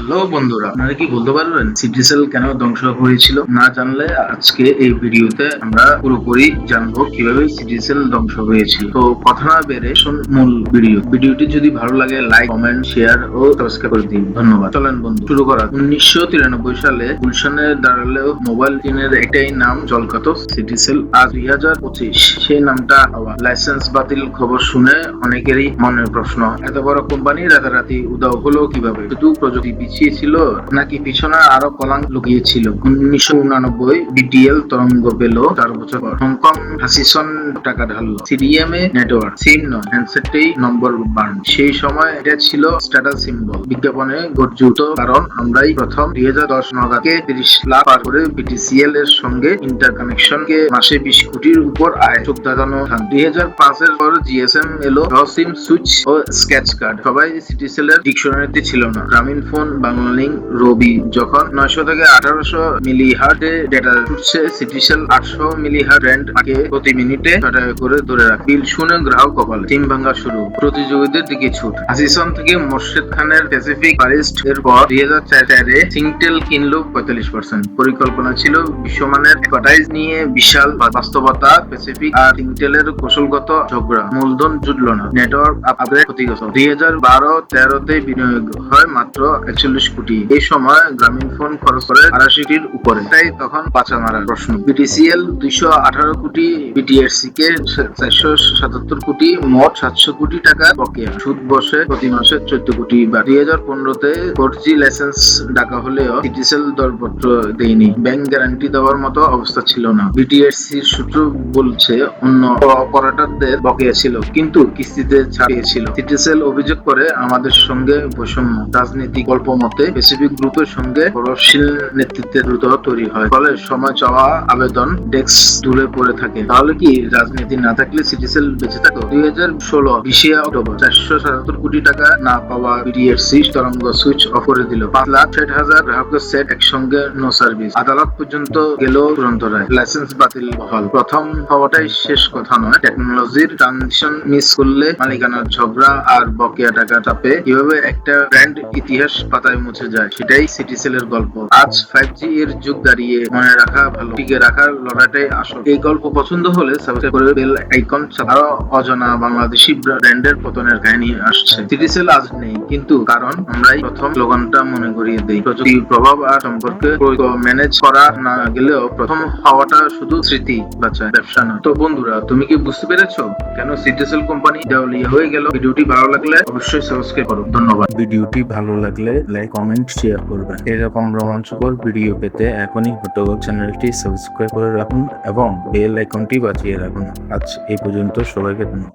Hello বন্ধুরা, আপনারা কি বলতে পারবেন? সিটিসেল কেন ধ্বংস হয়েছিল? না জানলে আজকে এই ভিডিওতে আমরা পুরোপুরি জানব কীভাবে সিটিসেল ধ্বংস হয়েছিল। তো কথা না বেড়ে শুন মূল ভিডিও। ভিডিওটি যদি ভালো লাগে, লাইক, কমেন্ট, শেয়ার ও সাবস্ক্রাইব করে দিন। ধন্যবাদ। চলেন বন্ধু, শুরু করা উনিশশো তিরানব্বই সালে গুলশানে দাঁড়ালেও মোবাইল টিনের একটাই নাম জলকাত সিটিসেল আজ দুই হাজার পঁচিশ, সেই নামটা হওয়া লাইসেন্স বাতিল খবর শুনে অনেকেরই মনের প্রশ্ন, এত বড় কোম্পানি রাতারাতি উদাও হলো কীভাবে? শুধু প্রযুক্তি পিছিয়ে ছিল নাকি পিছনে আরও কলাঙ্ক লুকিয়েছিল? উনিশশো উনানব্বই বিডিএল তরঙ্গ পেল, চার বছর পর। হংকং হাসিসন টাকা ঢাললো। সিডিএম এ নেটওয়ার্ক, সিম নয়, হ্যান্ডসেটটাই নম্বর বার্ন সেই সময় এটা ছিল স্ট্যাটাস সিম্বল। বিজ্ঞাপনে গর্জুত কারণ, আমরাই প্রথম দুই হাজার দশ নাগাদকে তিরিশ লাখ পার করে বিটিসিএল এর সঙ্গে ইন্টার কানেকশন কে মাসে বিশ কোটির উপর আয় চোখ দাঁড়ানো দুই হাজার পাঁচের পর জিএসএম এলো সিম সুইচ ও স্কেচ কার্ড। সবাই সিটিসেল এর ডিকশনারিতে ছিল না। গ্রামীণ ফোন রবি, যখন থেকে আঠারোশো ডেটা ছুটছে আটশো র্যান্ড আগে প্রতি মিনিটে করে ধরে রাখ। বিল শুনে গ্রাহক টিম ভাঙা শুরু। প্রতিযোগীদের দিকে ছুট। থেকে মোর্শেদ খানের প্যাসিফিক এর পর দুই হাজার চারে সিংটেল কিনলো পঁয়তাল্লিশ পার্সেন্ট পরিকল্পনা ছিল বিশ্বমানের অ্যাডভার্টাইজ নিয়ে বিশাল বাস্তবতা প্যাসিফিক আর সিংটেলের কৌশলগত ঝগড়া। মূলধন জুটল না। নেটওয়ার্ক আপগ্রেড ক্ষতিগ্রস্ত। দুই হাজার বারো তেরোতে বিনিয়োগ হয় মাত্র একচল্লিশ কোটি। এই সময় গ্রামীণ ফোন খরচ করে আড়াশিটির উপরে। তাই তখন পাচা মারার প্রশ্ন বিটিসিএল দুইশো আঠারো কোটি বিটিএসসি কে চারশো সাতাত্তর কোটি, মোট সাতশো কোটি টাকা বকেয়া। সুদ বসে প্রতি মাসে চোদ্দ কোটি। বা দুই হাজার পনেরোতে ফোর জি লাইসেন্স ডাকা হলেও সিটিসেল দরপত্র দেয়নি। ব্যাংক গ্যারান্টি দেওয়ার মতো অবস্থা ছিল না। বিটিএসসি সূত্র বলছে, অন্য অপারেটরদের বকেয়া ছিল, কিন্তু কিস্তিতে ছাড়িয়েছিল সিটিসেল অভিযোগ করে আমাদের সঙ্গে বৈষম্য রাজনীতি গল্প মতে প্যাসিফিক গ্রুপের সঙ্গে প্রভাবশীল নেতৃত্বের দ্রুত তৈরি হয়। ফলে সময় চাওয়া আবেদন ডেস্ক দূরে পড়ে থাকে। তাহলে কি রাজনীতি না থাকলে সিটিসেল বেঁচে থাকতো দুই হাজার ষোলো, বিশে অক্টোবর, চারশো সাতাত্তর কোটি টাকা না পাওয়া বিডিএসসি তরঙ্গ সুইচ অফ করে দিল। পাঁচ লাখ ষাট হাজার গ্রাহকের সেট একসঙ্গে নো সার্ভিস। আদালত পর্যন্ত গেল চূড়ান্ত রায়। লাইসেন্স বাতিল বহাল প্রথম হওয়াটাই শেষ কথা নয়। টেকনোলজির ট্রানজিশন মিস করলে মালিকানার ঝগড়া আর বকেয়া টাকা চাপে কীভাবে একটা ব্র্যান্ড ইতিহাস পাতায় মুছে যায়। সেটাই সিটিসেলের গল্প। আজ ফাইভ জি এর যুগ দাঁড়িয়ে মনে রাখা ভালো। টিকে রাখার লড়াইটাই আসল। এই গল্প পছন্দ হলে সাবস্ক্রাইব করে বেল আইকন আরও অজানা বাংলাদেশি ব্র্যান্ডের পতনের কাহিনী আসছে। সিটিসেল আজ নেই, কিন্তু কারণ আমরাই প্রথম স্লোগানটা মনে করিয়ে দেই। প্রযুক্তির প্রভাব আর সম্পর্কে ম্যানেজ করা না গেলেও প্রথম হওয়াটা শুধু স্মৃতি বাঁচায়, ব্যবসা না তো বন্ধুরা, তুমি কি বুঝতে পেরেছ কেন সিটিসেল কোম্পানি দেওয়ালিয়া হয়ে গেল? ভিডিওটি ভালো লাগলে অবশ্যই সাবস্ক্রাইব করো। ধন্যবাদ। ভিডিওটি ভালো লাগলে লাইক কমেন্ট শেয়ার করবেন এরকম রোমাঞ্চকর ভিডিও পেতে এখনই হটগো চ্যানেলটি সাবস্ক্রাইব করে রাখুন এবং বেল আইকনটি বাজিয়ে রাখুন। আজ এই পর্যন্ত সবাইকে ধন্যবাদ।